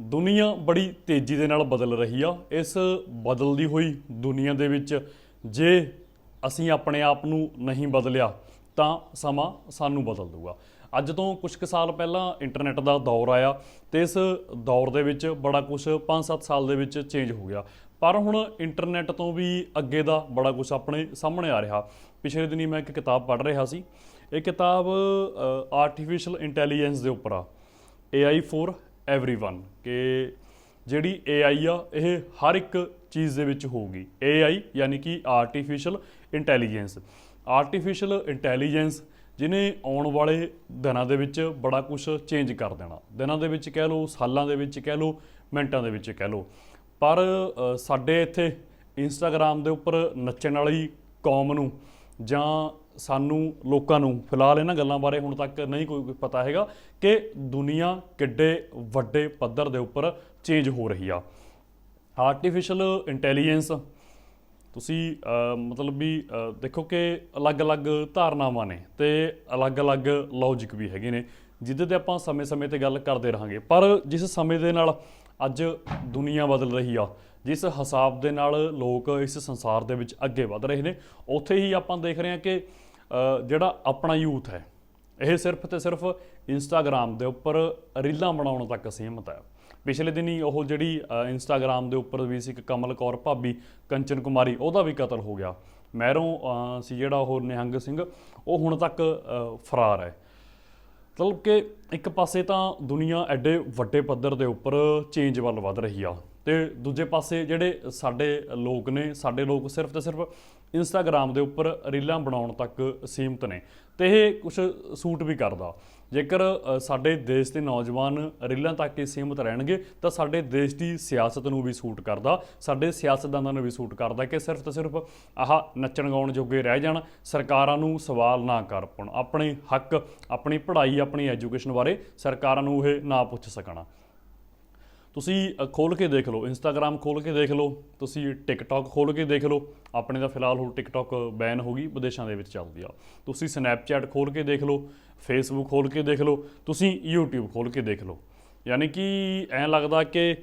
ਦੁਨੀਆ ਬੜੀ ਤੇਜ਼ੀ ਦੇ ਨਾਲ ਬਦਲ ਰਹੀ ਆ। ਇਸ ਬਦਲਦੀ ਹੋਈ ਦੁਨੀਆ ਦੇ ਵਿੱਚ ਜੇ ਅਸੀਂ ਆਪਣੇ ਆਪ ਨੂੰ ਨਹੀਂ ਬਦਲਿਆ, ਤਾਂ ਸਮਾਂ ਸਾਨੂੰ ਬਦਲ ਦੂਗਾ ਅੱਜ ਤੋਂ ਕੁਝ ਕੁ ਸਾਲ ਪਹਿਲਾਂ ਇੰਟਰਨੈਟ ਦਾ ਦੌਰ ਆਇਆ ਤੇ ਇਸ ਦੌਰ ਦੇ ਵਿੱਚ ਬੜਾ ਕੁਝ 5-7 ਸਾਲ ਦੇ ਵਿੱਚ ਚੇਂਜ ਹੋ ਗਿਆ। ਪਰ ਹੁਣ ਇੰਟਰਨੈਟ ਤੋਂ ਵੀ ਅੱਗੇ ਦਾ ਬੜਾ ਕੁਝ ਆਪਣੇ ਸਾਹਮਣੇ ਆ ਰਿਹਾ। ਪਿਛਲੇ ਦਿਨੀ ਮੈਂ ਇੱਕ ਕਿਤਾਬ ਪੜ੍ਹ ਰਿਹਾ ਸੀ। ਇਹ ਕਿਤਾਬ ਆਰਟੀਫੀਸ਼ੀਅਲ ਇੰਟੈਲੀਜੈਂਸ ਦੇ ਉੱਪਰ ਆ। AI ਫॉर एवरीवन ਕਿ ਜਿਹੜੀ AI ਆ ਇਹ ਹਰ ਇੱਕ ਚੀਜ਼ ਦੇ ਵਿੱਚ ਹੋਊਗੀ AI ਯਾਨੀ ਕਿ ਆਰਟੀਫੀਸ਼ੀਅਲ ਇੰਟੈਲੀਜੈਂਸ ਆਰਟੀਫੀਸ਼ੀਅਲ ਇੰਟੈਲੀਜੈਂਸ ਜਿਹਨੇ ਆਉਣ ਵਾਲੇ ਦਿਨਾਂ ਦੇ ਵਿੱਚ ਬੜਾ ਕੁਝ ਚੇਂਜ ਕਰ ਦੇਣਾ ਦਿਨਾਂ ਦੇ ਵਿੱਚ ਕਹਿ ਲਓ ਸਾਲਾਂ ਦੇ ਵਿੱਚ ਕਹਿ ਲਓ ਮਿੰਟਾਂ ਦੇ ਵਿੱਚ ਕਹਿ ਲਓ ਪਰ ਅ, ਸਾਡੇ ਇੱਥੇ ਇੰਸਟਾਗ੍ਰam ਦੇ ਉੱਪਰ ਨੱਚਣ ਵਾਲੀ ਕੌਮ ਨੂੰ ਜਾਂ ਸਾਨੂੰ, ਲੋਕਾਂ ਨੂੰ, ਫਿਲਹਾਲ ਇਹਨਾਂ ਗੱਲਾਂ ਬਾਰੇ ਹੁਣ ਤੱਕ ਨਹੀਂ ਕੋਈ ਪਤਾ ਹੈਗਾ ਕਿ ਦੁਨੀਆ ਕਿੱਡੇ ਵੱਡੇ ਪੱਧਰ ਦੇ ਉੱਪਰ ਚੇਂਜ ਹੋ ਰਹੀ ਆ। ਆਰਟੀਫੀਸ਼ੀਅਲ ਇੰਟੈਲੀਜੈਂਸ ਤੁਸੀਂ ਮਤਲਬ ਵੀ ਦੇਖੋ ਕਿ ਅਲੱਗ-ਅਲੱਗ ਧਾਰਨਾਵਾਂ ਨੇ ਤੇ ਅਲੱਗ-ਅਲੱਗ ਲੌਜੀਕ ਵੀ ਹੈਗੇ ਨੇ, ਜਿੱਦੇ ਤੇ ਆਪਾਂ ਸਮੇਂ-ਸਮੇਂ ਤੇ ਗੱਲ ਕਰਦੇ ਰਹਾਂਗੇ। ਪਰ ਜਿਸ ਸਮੇਂ ਦੇ ਨਾਲ ਅੱਜ ਦੁਨੀਆ ਬਦਲ ਰਹੀ ਆ, ਜਿਸ ਹਿਸਾਬ ਦੇ ਨਾਲ ਲੋਕ ਇਸ ਸੰਸਾਰ ਦੇ ਵਿੱਚ ਅੱਗੇ ਵਧ ਰਹੇ ਨੇ, ਉੱਥੇ ਹੀ ਆਪਾਂ ਦੇਖ ਰਹੇ ਹਾਂ ਕਿ ਜਿਹੜਾ ਆਪਣਾ ਯੂਥ ਹੈ ਇਹ ਸਿਰਫ ਤੇ ਸਿਰਫ ਇੰਸਟਾਗ੍ਰam ਦੇ ਉੱਪਰ ਰੀਲਾਂ ਬਣਾਉਣ ਤੱਕ ਸੀਮਤ ਹੈ। ਪਿਛਲੇ ਦਿਨੀ ਉਹ ਜਿਹੜੀ ਅ, ਇੰਸਟਾਗ੍ਰam ਦੇ ਉੱਪਰ ਵੀ ਸੀ ਇੱਕ ਕਮਲ ਕੌਰ ਭਾਬੀ ਕੰਚਨ ਕੁਮਾਰੀ ਉਹਦਾ ਵੀ ਕਤਲ ਹੋ ਗਿਆ। ਮਹਿਰੋਂ ਸੀ ਜਿਹੜਾ ਉਹ ਨਿਹੰਗ ਸਿੰਘ ਉਹ ਹੁਣ ਤੱਕ ਫਰਾਰ ਹੈ। ਮਤਲਬ ਕਿ ਇੱਕ ਪਾਸੇ ਤਾਂ ਦੁਨੀਆ ਐਡੇ ਵੱਡੇ ਪੱਧਰ ਦੇ ਉੱਪਰ ਚੇਂਜ ਵੱਲ ਵਧ ਰਹੀ ਆ ਤੇ ਦੂਜੇ ਪਾਸੇ ਜਿਹੜੇ ਸਾਡੇ ਲੋਕ ਨੇ, ਸਾਡੇ ਲੋਕ ਸਿਰਫ ਤੇ ਸਿਰਫ ਇੰਸਟਾਗ੍ਰam ਦੇ ਉੱਪਰ ਰੀਲਾਂ ਬਣਾਉਣ ਤੱਕ ਸੀਮਤ ਨੇ। ਤੇ ਇਹ ਕੁਝ ਸੂਟ ਵੀ ਕਰਦਾ। ਜੇਕਰ ਸਾਡੇ ਦੇਸ਼ ਦੇ ਨੌਜਵਾਨ ਰੀਲਾਂ ਤੱਕ ਹੀ ਸੀਮਤ ਰਹਿਣਗੇ, ਤਾਂ ਸਾਡੇ ਦੇਸ਼ ਦੀ ਸਿਆਸਤ ਨੂੰ ਵੀ ਸੂਟ ਕਰਦਾ। ਸਾਡੇ ਸਿਆਸਤਦਾਨਾਂ ਨੂੰ ਵੀ ਸੂਟ ਕਰਦਾ ਕਿ ਸਿਰਫ ਤਾਂ ਸਿਰਫ ਆਹ ਨੱਚਣ ਗਾਉਣ ਜੋਗੇ ਰਹਿ ਜਾਣ, ਸਰਕਾਰਾਂ ਨੂੰ ਸਵਾਲ ਨਾ ਕਰ ਪਾਉਣ। ਆਪਣੇ ਹੱਕ, ਆਪਣੀ ਪੜ੍ਹਾਈ, ਆਪਣੀ ਐਜੂਕੇਸ਼ਨ ਬਾਰੇ ਸਰਕਾਰਾਂ ਨੂੰ ਇਹ ਨਾ ਪੁੱਛ ਸਕਣਾ। ਤੁਸੀਂ ਖੋਲ ਕੇ ਦੇਖ ਲਓ ਇੰਸਟਾਗ੍ਰam ਖੋਲ ਕੇ ਦੇਖ ਲਓ, ਤੁਸੀਂ ਟਿਕਟੌਕ ਖੋਲ ਕੇ ਦੇਖ ਲਓ, ਆਪਣੇ ਤਾਂ ਫਿਲਹਾਲ ਹੁਣ ਟਿਕਟੌਕ ਬੈਨ ਹੋ ਗਈ, ਵਿਦੇਸ਼ਾਂ ਦੇ ਵਿੱਚ ਚੱਲਦੀ ਆ। ਤੁਸੀਂ ਸਨੈਪਚੈਟ ਖੋਲ ਕੇ ਦੇਖ ਲਓ ਫੇਸਬੁੱਕ ਖੋਲ ਕੇ ਦੇਖ ਲਓ, ਤੁਸੀਂ YouTube ਖੋਲ ਕੇ ਦੇਖ ਲਓ। ਯਾਨੀ ਕਿ ਐਂ ਲੱਗਦਾ ਕਿ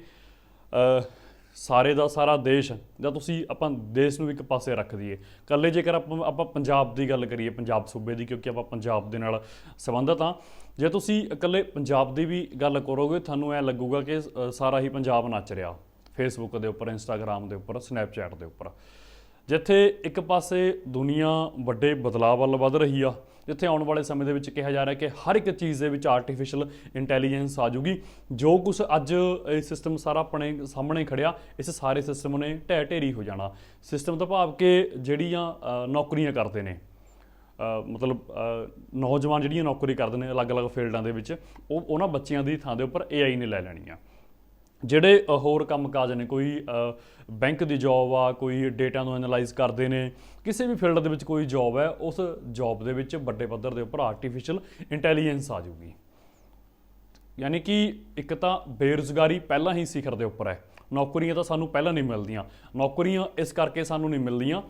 ਸਾਰੇ ਦਾ ਸਾਰਾ ਦੇਸ਼ ਜਾਂ ਤੁਸੀਂ ਆਪਾਂ ਦੇਸ਼ ਨੂੰ ਇੱਕ ਪਾਸੇ ਰੱਖ ਦਈਏ। ਕੱਲੇ ਜੇਕਰ ਆਪਾਂ ਆਪਾਂ ਪੰਜਾਬ ਦੀ ਗੱਲ ਕਰੀਏ, ਪੰਜਾਬ ਸੂਬੇ ਦੀ, ਕਿਉਂਕਿ ਆਪਾਂ ਪੰਜਾਬ ਦੇ ਨਾਲ ਸੰਬੰਧਤ ਹਾਂ। ਜੇ ਤੁਸੀਂ ਇਕੱਲੇ ਪੰਜਾਬ ਦੀ ਵੀ ਗੱਲ ਕਰੋਗੇ, ਤੁਹਾਨੂੰ ਐ ਲੱਗੂਗਾ ਕਿ ਸਾਰਾ ਹੀ ਪੰਜਾਬ ਨੱਚ ਰਿਹਾ। ਫੇਸਬੁੱਕ ਦੇ ਉੱਪਰ ਇੰਸਟਾਗ੍ਰam ਦੇ ਉੱਪਰ ਸਨੈਪਚੈਟ ਦੇ ਉੱਪਰ। ਜਿੱਥੇ ਇੱਕ ਪਾਸੇ ਦੁਨੀਆ ਵੱਡੇ ਬਦਲਾਅ ਵੱਲ ਵਧ ਰਹੀ ਆ, ਜਿੱਥੇ ਆਉਣ ਵਾਲੇ ਸਮੇਂ ਦੇ ਵਿੱਚ ਕਿਹਾ ਜਾ ਰਿਹਾ ਕਿ ਹਰ ਇੱਕ ਚੀਜ਼ ਦੇ ਵਿੱਚ ਆਰਟੀਫੀਸ਼ੀਅਲ ਇੰਟੈਲੀਜੈਂਸ ਆ ਜੂਗੀ ਜੋ ਕੁਝ ਅੱਜ ਇਹ ਸਿਸਟਮ ਸਾਰਾ ਆਪਣੇ ਸਾਹਮਣੇ ਖੜਿਆ, ਇਸ ਸਾਰੇ ਸਿਸਟਮ ਨੇ ਢਹਿ ਢੇਰੀ ਹੋ ਜਾਣਾ। ਸਿਸਟਮ ਦਾ ਭਾਵ ਕਿ ਜਿਹੜੀਆਂ ਨੌਕਰੀਆਂ ਕਰਦੇ ਨੇ ਮਤਲਬ ਨੌਜਵਾਨ ਜਿਹੜੀਆਂ ਨੌਕਰੀ ਕਰਦੇ ਨੇ ਅਲੱਗ-ਅਲੱਗ ਫੀਲਡਾਂ ਦੇ ਵਿੱਚ, ਉਹ ਉਹਨਾਂ ਬੱਚਿਆਂ ਦੀ ਥਾਂ ਦੇ ਉੱਪਰ AI ਨੇ ਲੈ ਲੈਣੀ ਆ। ਜਿਹੜੇ ਅ, ਹੋਰ ਕੰਮਕਾਜ ਨੇ ਕੋਈ ਬੈਂਕ ਦੀ ਜੌਬ ਆ ਕੋਈ ਡੇਟਾ ਨੂੰ ਐਨਲਾਈਜ਼ ਕਰਦੇ ਨੇ ਕਿਸੇ ਵੀ ਫੀਲਡ ਦੇ ਵਿੱਚ ਕੋਈ ਜੌਬ ਹੈ ਉਸ ਜੌਬ ਦੇ ਵਿੱਚ ਵੱਡੇ ਪੱਧਰ ਦੇ ਉੱਪਰ ਆਰਟੀਫੀਸ਼ੀਅਲ ਇੰਟੈਲੀਜੈਂਸ ਆ ਜਾਊਗੀ। ਯਾਨੀ ਕਿ ਇੱਕ ਤਾਂ ਬੇਰੁਜ਼ਗਾਰੀ ਪਹਿਲਾਂ ਹੀ ਸਿਖਰ ਦੇ ਉੱਪਰ ਹੈ। ਨੌਕਰੀਆਂ ਤਾਂ ਸਾਨੂੰ ਪਹਿਲਾਂ ਨਹੀਂ ਮਿਲਦੀਆਂ। ਨੌਕਰੀਆਂ ਇਸ ਕਰਕੇ ਸਾਨੂੰ ਨਹੀਂ ਮਿਲਦੀਆਂ।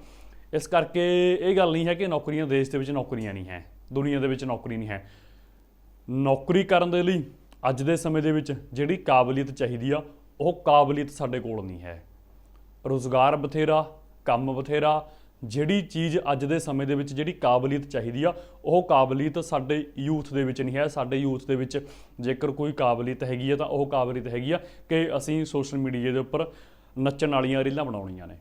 ਇਸ ਕਰਕੇ ਇਹ ਗੱਲ ਨਹੀਂ ਹੈ ਕਿ ਨੌਕਰੀਆਂ ਦੇਸ਼ ਦੇ ਵਿੱਚ ਨੌਕਰੀਆਂ ਨਹੀਂ ਹੈ। ਦੁਨੀਆ ਦੇ ਵਿੱਚ ਨੌਕਰੀ ਨਹੀਂ ਹੈ। ਨੌਕਰੀ ਕਰਨ ਦੇ ਲਈ ਅੱਜ ਦੇ ਸਮੇਂ ਦੇ ਵਿੱਚ ਜਿਹੜੀ ਕਾਬਲੀਅਤ ਚਾਹੀਦੀ ਆ, ਉਹ ਕਾਬਲੀਅਤ ਸਾਡੇ ਕੋਲ ਨਹੀਂ ਹੈ। ਰੋਜ਼ਗਾਰ ਬਥੇਰਾ, ਕੰਮ ਬਥੇਰਾ, ਜਿਹੜੀ ਚੀਜ਼ ਅੱਜ ਦੇ ਸਮੇਂ ਦੇ ਵਿੱਚ ਜਿਹੜੀ ਕਾਬਲੀਅਤ ਚਾਹੀਦੀ ਆ, ਉਹ ਕਾਬਲੀਅਤ ਸਾਡੇ ਯੂਥ ਦੇ ਵਿੱਚ ਨਹੀਂ ਹੈ। ਸਾਡੇ ਯੂਥ ਦੇ ਵਿੱਚ ਜੇਕਰ ਕੋਈ ਕਾਬਲੀਅਤ ਹੈਗੀ ਆ, ਤਾਂ ਉਹ ਕਾਬਲੀਅਤ ਹੈਗੀ ਆ ਕਿ ਅਸੀਂ ਸੋਸ਼ਲ ਮੀਡੀਆ ਦੇ ਉੱਪਰ ਨੱਚਣ ਵਾਲੀਆਂ ਰੀਲਾਂ ਬਣਾਉਣੀਆਂ ਨੇ।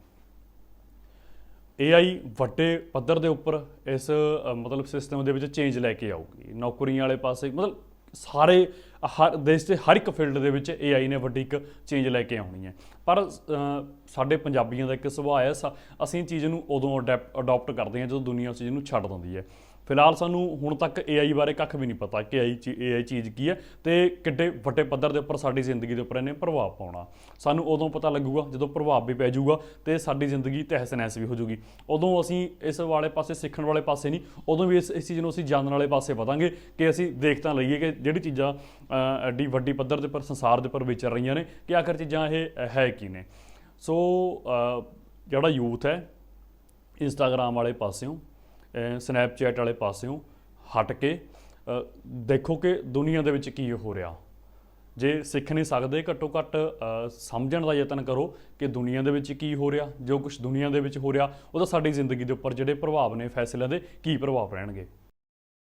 AI ਵੱਡੇ ਪੱਧਰ ਦੇ ਉੱਪਰ ਇਸ ਮਤਲਬ ਸਿਸਟਮ ਦੇ ਵਿੱਚ ਚੇਂਜ ਲੈ ਕੇ ਆਊਗੀ। ਨੌਕਰੀਆਂ ਵਾਲੇ ਪਾਸੇ, ਮਤਲਬ ਸਾਰੇ, ਹਰ ਦੇਸ਼ ਦੇ ਹਰ ਇੱਕ ਫੀਲਡ ਦੇ ਵਿੱਚ AI ਨੇ ਵੱਡੀ ਇੱਕ ਚੇਂਜ ਲੈ ਕੇ ਆਉਣੀ ਹੈ। ਪਰ ਸਾਡੇ ਪੰਜਾਬੀਆਂ ਦਾ ਇੱਕ ਸੁਭਾਅ ਹੈ, ਸ- ਅਸੀਂ ਚੀਜ਼ ਨੂੰ ਉਦੋਂ ਅਡਾਪਟ ਕਰਦੇ ਹਾਂ ਜਦੋਂ ਦੁਨੀਆ ਉਸ ਚੀਜ਼ ਨੂੰ ਛੱਡ ਦਿੰਦੀ ਹੈ। ਫਿਲਹਾਲ ਸਾਨੂੰ ਹੁਣ ਤੱਕ AI ਬਾਰੇ ਕੱਖ ਵੀ ਨਹੀਂ ਪਤਾ ਕਿ AI ਚੀ- AI ਚੀਜ਼ ਕੀ ਹੈ ਤੇ ਕਿੱਡੇ ਵੱਡੇ ਪੱਧਰ ਦੇ ਉੱਪਰ ਸਾਡੀ ਜ਼ਿੰਦਗੀ ਦੇ ਉੱਪਰ ਇਹਨੇ ਪ੍ਰਭਾਵ ਪਾਉਣਾ। ਸਾਨੂੰ ਉਦੋਂ ਪਤਾ ਲੱਗੂਗਾ ਜਦੋਂ ਪ੍ਰਭਾਵ ਵੀ ਪੈ ਜਾਊਗਾ ਤੇ ਸਾਡੀ ਜ਼ਿੰਦਗੀ ਤਹਿਸ ਨਹਿਸ ਵੀ ਹੋ ਜਾਊਗੀ। ਉਦੋਂ ਅਸੀਂ ਇਸ ਵਾਲੇ ਪਾਸੇ ਸਿੱਖਣ ਵਾਲੇ ਪਾਸੇ ਨਹੀਂ, ਉਦੋਂ ਵੀ ਇਸ ਇਸ ਚੀਜ਼ ਨੂੰ ਅਸੀਂ ਜਾਣਨ ਵਾਲੇ ਪਾਸੇ ਵਧਾਂਗੇ ਕਿ ਅਸੀਂ ਦੇਖ ਤਾਂ ਲਈਏ ਕਿ ਜਿਹੜੀ ਚੀਜ਼ਾਂ ਐਡੀ ਵੱਡੀ ਪੱਧਰ ਦੇ ਉੱਪਰ ਸੰਸਾਰ ਦੇ ਉੱਪਰ ਵਿਚਰ ਰਹੀਆਂ ਨੇ ਕਿ ਆਖਰ ਚੀਜ਼ਾਂ ਇਹ ਹੈ ਕੀ ਨੇ। ਸੋ ਜਿਹੜਾ ਯੂਥ ਹੈ, ਇੰਸਟਾਗ੍ਰਾਮ ਵਾਲੇ ਪਾਸਿਓਂ ਸਨੈਪਚੈਟ ਵਾਲੇ ਪਾਸਿਓਂ ਹਟ ਕੇ ਦੇਖੋ ਕਿ ਦੁਨੀਆ ਦੇ ਵਿੱਚ ਕੀ ਹੋ ਰਿਹਾ। ਜੇ ਸਿੱਖ ਨਹੀਂ ਸਕਦੇ, ਘੱਟੋ ਘੱਟ ਸਮਝਣ ਦਾ ਯਤਨ ਕਰੋ ਕਿ ਦੁਨੀਆ ਦੇ ਵਿੱਚ ਕੀ ਹੋ ਰਿਹਾ। ਜੋ ਕੁਝ ਦੁਨੀਆ ਦੇ ਵਿੱਚ ਹੋ ਰਿਹਾ ਉਹਦਾ ਸਾਡੀ ਜ਼ਿੰਦਗੀ ਦੇ ਉੱਪਰ ਜਿਹੜੇ ਪ੍ਰਭਾਵ ਨੇ, ਫੈਸਲਿਆਂ ਦੇ, ਕੀ ਪ੍ਰਭਾਵ ਰਹਿਣਗੇ।